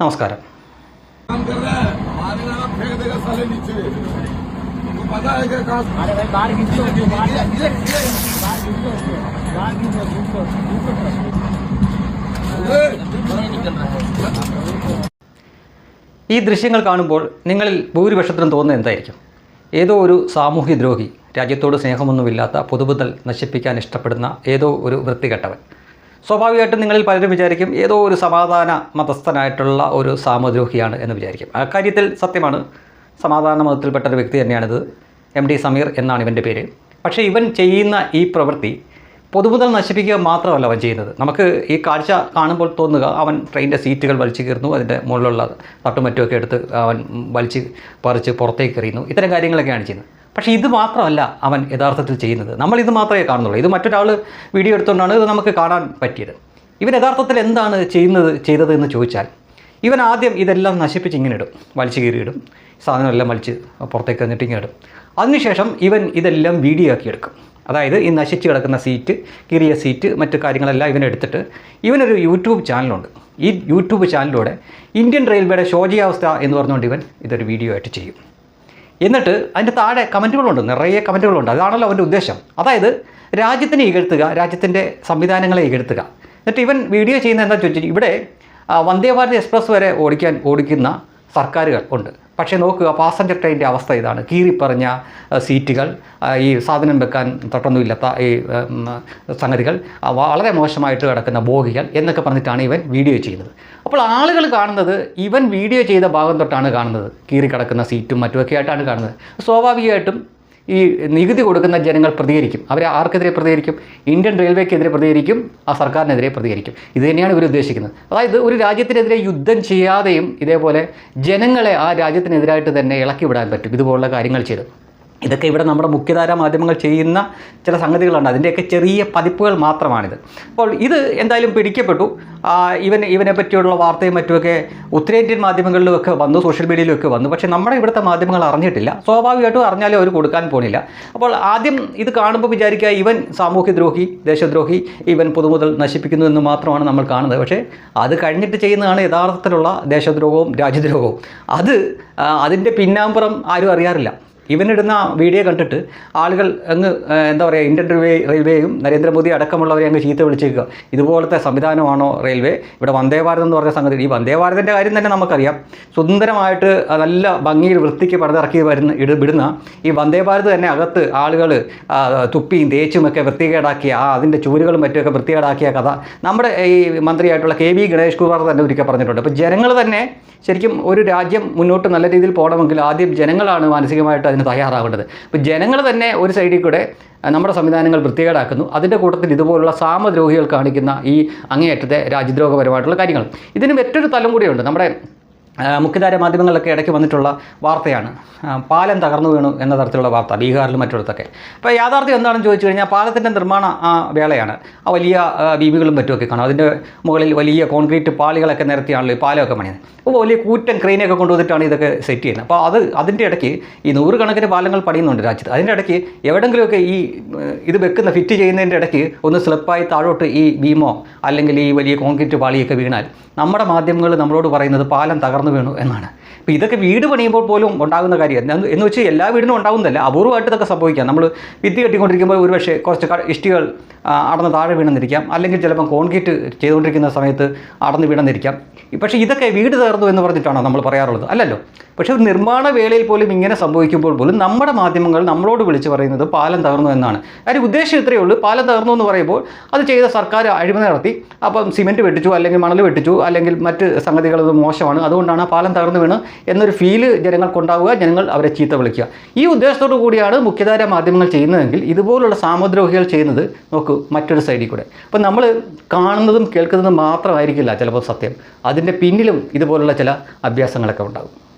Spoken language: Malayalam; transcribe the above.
നമസ്കാരം. ഈ ദൃശ്യങ്ങൾ കാണുമ്പോൾ നിങ്ങളിൽ ഭൂരിപക്ഷത്തിനും തോന്നുന്നത് എന്തായിരിക്കും? ഏതോ ഒരു സാമൂഹ്യദ്രോഹി രാജ്യത്തോട് സ്നേഹമൊന്നുമില്ലാത്ത പൊതുബുദ്ധൽ നശിപ്പിക്കാൻ ഇഷ്ടപ്പെടുന്ന ഏതോ ഒരു വൃത്തികെട്ടവൻ. സ്വാഭാവികമായിട്ടും നിങ്ങളിൽ പലരും വിചാരിക്കും ഏതോ ഒരു സമാധാന മതസ്ഥനായിട്ടുള്ള ഒരു സാമദ്രോഹിയാണ് എന്ന് വിചാരിക്കും. അക്കാര്യത്തിൽ സത്യമാണ്. സമാധാന മതത്തിൽപ്പെട്ട ഒരു വ്യക്തി തന്നെയാണിത്. എം ഡി സമീർ എന്നാണ് ഇവന്റെ പേര്. പക്ഷേ ഇവൻ ചെയ്യുന്ന ഈ പ്രവൃത്തി പൊതുമുതൽ നശിപ്പിക്കുക മാത്രമല്ല അവൻ ചെയ്യുന്നത്. നമുക്ക് ഈ കാഴ്ച കാണുമ്പോൾ തോന്നുക അവൻ ട്രെയിനിന്റെ സീറ്റുകൾ വലിച്ചു കീറുന്നു അതിന്റെ മുകളിലുള്ള തട്ടും മറ്റുമൊക്കെ എടുത്ത് അവൻ വലിച്ച് പറിച്ച് പുറത്തേക്ക് എറിയുന്നു. ഇത്തരം കാര്യങ്ങളൊക്കെയാണ് ചെയ്യുന്നത്. പക്ഷേ ഇത് മാത്രമല്ല അവൻ യഥാർത്ഥത്തിൽ ചെയ്യുന്നത്. നമ്മൾ ഇത് മാത്രമേ കാണുന്നുള്ളൂ. ഇത് മറ്റൊരാൾ വീഡിയോ എടുത്തുകൊണ്ടാണ് ഇത് നമുക്ക് കാണാൻ പറ്റിയത്. ഇവൻ യഥാർത്ഥത്തിൽ എന്താണ് ചെയ്യുന്നത് ചെയ്തത് എന്ന് ചോദിച്ചാൽ ഇവൻ ആദ്യം ഇതെല്ലാം നശിപ്പിച്ച് ഇങ്ങനെ ഇടും. വലിച്ചു കീറിയിടും. സാധനമെല്ലാം വലിച്ച് പുറത്തേക്ക് വന്നിട്ട് ഇങ്ങനെ ഇടും. അതിനുശേഷം ഇവൻ ഇതെല്ലാം വീഡിയോ ആക്കി എടുക്കും. അതായത് ഈ നശിച്ച് കിടക്കുന്ന സീറ്റ് കീറിയ സീറ്റ് മറ്റു കാര്യങ്ങളെല്ലാം ഇവൻ എടുത്തിട്ട് ഇവനൊരു യൂട്യൂബ് ചാനലുണ്ട്. ഈ യൂട്യൂബ് ചാനലിലൂടെ ഇന്ത്യൻ റെയിൽവേയുടെ ശോചിയാവസ്ഥ എന്ന് പറഞ്ഞുകൊണ്ട് ഇവൻ ഇതൊരു വീഡിയോ ആയിട്ട് ചെയ്യും. എന്നിട്ട് അതിന്റെ താഴെ കമന്റുകളുണ്ട് നിറയെ കമന്റുകളുണ്ട്. അതാണല്ലോ അവന്റെ ഉദ്ദേശം. അതായത് രാജ്യത്തിനെ ഇകഴ്ത്തുക രാജ്യത്തിന്റെ സംവിധാനങ്ങളെ ഇകഴ്ത്തുക എന്നിട്ട് ഇവൻ വീഡിയോ ചെയ്യുന്ന എന്താ ചോദിച്ചാൽ ഇവിടെ വന്ദേ ഭാരത് എക്സ്പ്രസ് വരെ ഓടിക്കാൻ ഓടിക്കുന്ന സർക്കാരുകൾ ഉണ്ട്. പക്ഷേ നോക്കുക പാസഞ്ചർ ട്രെയിനിന്റെ അവസ്ഥ ഇതാണ്. കീറിപ്പറഞ്ഞ സീറ്റുകൾ ഈ സാധനം വെക്കാൻ തൊട്ടൊന്നുമില്ലാത്ത ഈ സംഗതികൾ വളരെ മോശമായിട്ട് കിടക്കുന്ന ബോഗികൾ എന്നൊക്കെ പറഞ്ഞിട്ടാണ് ഇവൻ വീഡിയോ ചെയ്യുന്നത്. അപ്പോൾ ആളുകൾ കാണുന്നത് ഇവൻ വീഡിയോ ചെയ്ത ഭാഗം തൊട്ടാണ് കാണുന്നത്. കീറി കിടക്കുന്ന സീറ്റും മറ്റുമൊക്കെ ആയിട്ടാണ് കാണുന്നത്. സ്വാഭാവികമായിട്ടും ഈ നികുതി കൊടുക്കുന്ന ജനങ്ങൾ പ്രതികരിക്കും. അവർ ആർക്കെതിരെ പ്രതികരിക്കും? ഇന്ത്യൻ റെയിൽവേക്കെതിരെ പ്രതികരിക്കും. ആ സർക്കാരിനെതിരെ പ്രതികരിക്കും. ഇത് തന്നെയാണ് ഇവർ ഉദ്ദേശിക്കുന്നത്. അതായത് ഒരു രാജ്യത്തിനെതിരെ യുദ്ധം ചെയ്യാതെയും ഇതേപോലെ ജനങ്ങളെ ആ രാജ്യത്തിനെതിരായിട്ട് തന്നെ ഇളക്കി വിടാൻ പറ്റും. ഇതുപോലുള്ള കാര്യങ്ങൾ ചെയ്ത്. ഇതൊക്കെ ഇവിടെ നമ്മുടെ മുഖ്യധാരാ മാധ്യമങ്ങൾ ചെയ്യുന്ന ചില സംഗതികളുണ്ട്. അതിന്റെയൊക്കെ ചെറിയ പതിപ്പുകൾ മാത്രമാണിത്. അപ്പോൾ ഇത് എന്തായാലും പിടിക്കപ്പെട്ടു. ഇവൻ ഇവനെ പറ്റിയുള്ള വാർത്തയും മറ്റുമൊക്കെ ഉത്തരേന്ത്യൻ മാധ്യമങ്ങളിലുമൊക്കെ വന്നു സോഷ്യൽ മീഡിയയിലൊക്കെ വന്നു. പക്ഷേ നമ്മുടെ ഇവിടുത്തെ മാധ്യമങ്ങൾ അറിഞ്ഞിട്ടില്ല. സ്വാഭാവികമായിട്ടും അറിഞ്ഞാലും അവർ കൊടുക്കാൻ പോണില്ല. അപ്പോൾ ആദ്യം ഇത് കാണുമ്പോൾ വിചാരിക്കുക ഇവൻ സാമൂഹ്യദ്രോഹി ദേശദ്രോഹി ഇവൻ പൊതുമുതൽ നശിപ്പിക്കുന്നു എന്ന് മാത്രമാണ് നമ്മൾ കാണുന്നത്. പക്ഷേ അത് കഴിഞ്ഞിട്ട് ചെയ്യുന്നതാണ് യഥാർത്ഥത്തിലുള്ള ദേശദ്രോഹവും രാജ്യദ്രോഹവും. അത് അതിന്റെ പിന്നാമ്പുറം ആരും അറിയാറില്ല. ഇവനിടുന്ന വീഡിയോ കണ്ടിട്ട് ആളുകൾ അങ്ങ് എന്താ പറയുക ഇന്ത്യൻ റെയിൽവേ റെയിൽവേയും നരേന്ദ്രമോദി അടക്കമുള്ളവരെ അങ്ങ് ചീത്ത വിളിച്ചേക്കുക ഇതുപോലത്തെ സംവിധാനമാണോ റെയിൽവേ? ഇവിടെ വന്ദേ ഭാരത് എന്ന് പറഞ്ഞ സംഗതി. ഈ വന്ദേ ഭാരതിന്റെ കാര്യം തന്നെ നമുക്കറിയാം. സുന്ദരമായിട്ട് നല്ല ഭംഗിയിൽ വൃത്തിക്ക് പടതിറക്കി വരുന്ന ഇട വിടുന്ന ഈ വന്ദേ ഭാരത് തന്നെ അകത്ത് ആളുകൾ തുപ്പിയും തേച്ചും ഒക്കെ വൃത്തികേടാക്കിയ ആ അതിന്റെ ചൂരുകളും മറ്റുമൊക്കെ വൃത്തികേടാക്കിയ കഥ നമ്മുടെ ഈ മന്ത്രിയായിട്ടുള്ള കെ വി ഗണേഷ് കുമാർ തന്നെ ഒരിക്കൽ പറഞ്ഞിട്ടുണ്ട്. അപ്പോൾ ജനങ്ങൾ തന്നെ ശരിക്കും ഒരു രാജ്യം മുന്നോട്ട് നല്ല രീതിയിൽ പോകണമെങ്കിൽ ആദ്യം ജനങ്ങളാണ് മാനസികമായിട്ട് അതിന് തയ്യാറാവേണ്ടത്. ഇപ്പോൾ ജനങ്ങൾ തന്നെ ഒരു സൈഡിൽ കൂടെ നമ്മുടെ സംവിധാനങ്ങൾ വൃത്തികേടാക്കുന്നു. അതിന്റെ കൂട്ടത്തിൽ ഇതുപോലുള്ള സാമദ്രോഹികൾ കാണിക്കുന്ന ഈ അങ്ങേയറ്റത്തെ രാജ്യദ്രോഹപരമായിട്ടുള്ള കാര്യങ്ങൾ. ഇതിന് മറ്റൊരു തലം കൂടിയുണ്ട്. നമ്മുടെ മുഖ്യധാര മാധ്യമങ്ങളിലൊക്കെ ഇടയ്ക്ക് വന്നിട്ടുള്ള വാർത്തയാണ്. പാലം തകർന്നു വീണു എന്ന തരത്തിലുള്ള വാർത്ത ബീഹാറിലും മറ്റിടത്തൊക്കെ അപ്പോൾ യാഥാർത്ഥ്യം എന്താണെന്ന് ചോദിച്ചു കഴിഞ്ഞാൽ പാലത്തിന്റെ നിർമ്മാണ വേളയാണ്. ആ വലിയ ബീബികളും മറ്റുമൊക്കെ കാണും. അതിന്റെ മുകളിൽ വലിയ കോൺക്രീറ്റ് പാളികളൊക്കെ നിരത്തിയാണല്ലോ ഈ പാലമൊക്കെ പണിയുന്നത്. അപ്പോൾ വലിയ കൂറ്റൻ ക്രെയിനൊക്കെ കൊണ്ടുവന്നിട്ടാണ് ഇതൊക്കെ സെറ്റ് ചെയ്യുന്നത്. അപ്പോൾ അത് അതിന്റെ ഇടയ്ക്ക് ഈ നൂറുകണക്കിന് പാലങ്ങൾ പണിയുന്നുണ്ട് രാജ്യത്ത്. അതിന്റെ ഇടയ്ക്ക് എവിടെങ്കിലുമൊക്കെ ഈ ഇത് വെക്കുന്ന ഫിറ്റ് ചെയ്യുന്നതിന്റെ ഇടയ്ക്ക് ഒന്ന് സ്ലിപ്പായി താഴോട്ട് ഈ ബീമോ അല്ലെങ്കിൽ ഈ വലിയ കോൺക്രീറ്റ് പാളിയൊക്കെ വീണാൽ നമ്മുടെ മാധ്യമങ്ങൾ നമ്മളോട് പറയുന്നത് പാലം തകർന്നു വീണു എന്നാണ്. അപ്പോൾ ഇതൊക്കെ വീട് പണിയുമ്പോൾ പോലും ഉണ്ടാകുന്ന കാര്യം. എന്ന് വെച്ചാൽ എല്ലാ വീടിനും ഉണ്ടാകുന്നതല്ല അപൂർവമായിട്ട് ഇതൊക്കെ സംഭവിക്കാം. നമ്മൾ വിദ്യ കെട്ടിക്കൊണ്ടിരിക്കുമ്പോൾ ഒരുപക്ഷെ കുറച്ച് ഇഷ്ടികൾ അടന്ന് താഴെ വീണെന്നിരിക്കാം. അല്ലെങ്കിൽ ചിലപ്പം കോൺക്രീറ്റ് ചെയ്തുകൊണ്ടിരിക്കുന്ന സമയത്ത് അടന്ന് വീണെന്നിരിക്കാം. പക്ഷേ ഇതൊക്കെ വീട് തകർന്നു എന്ന് പറഞ്ഞിട്ടാണോ നമ്മൾ പറയാറുള്ളത്? അല്ലല്ലോ. പക്ഷേ ഒരു നിർമ്മാണ വേളയിൽ പോലും ഇങ്ങനെ സംഭവിക്കുമ്പോൾ പോലും നമ്മുടെ മാധ്യമങ്ങൾ നമ്മളോട് വിളിച്ച് പറയുന്നത് പാലം തകർന്നു എന്നാണ്. കാര്യം ഉദ്ദേശം ഇത്രയേ ഉള്ളൂ. പാലം തകർന്നു എന്ന് പറയുമ്പോൾ അത് ചെയ്ത സർക്കാർ അഴിമതി നടത്തി. അപ്പം സിമെന്റ് വെട്ടിച്ചു അല്ലെങ്കിൽ മണൽ വെട്ടിച്ചു അല്ലെങ്കിൽ മറ്റ് സംഗതികൾ അത് മോശമാണ്. അതുകൊണ്ടാണ് പാലം തകർന്നു വീണ് എന്നൊരു ഫീൽ ജനങ്ങൾക്കുണ്ടാവുക. ജനങ്ങൾ അവരെ ചീത്ത വിളിക്കുക. ഈ ഉദ്ദേശത്തോടു കൂടിയാണ് മുഖ്യധാര മാധ്യമങ്ങൾ ചെയ്യുന്നതെങ്കിൽ ഇതുപോലുള്ള സാമദ്രോഹികൾ ചെയ്യുന്നത് നോക്കൂ മറ്റൊരു സൈഡിൽ കൂടെ. അപ്പം നമ്മൾ കാണുന്നതും കേൾക്കുന്നതും മാത്രമായിരിക്കില്ല ചിലപ്പോൾ സത്യം. അതിന്റെ പിന്നിലും ഇതുപോലുള്ള ചില അഭ്യാസങ്ങളൊക്കെ ഉണ്ടാകും.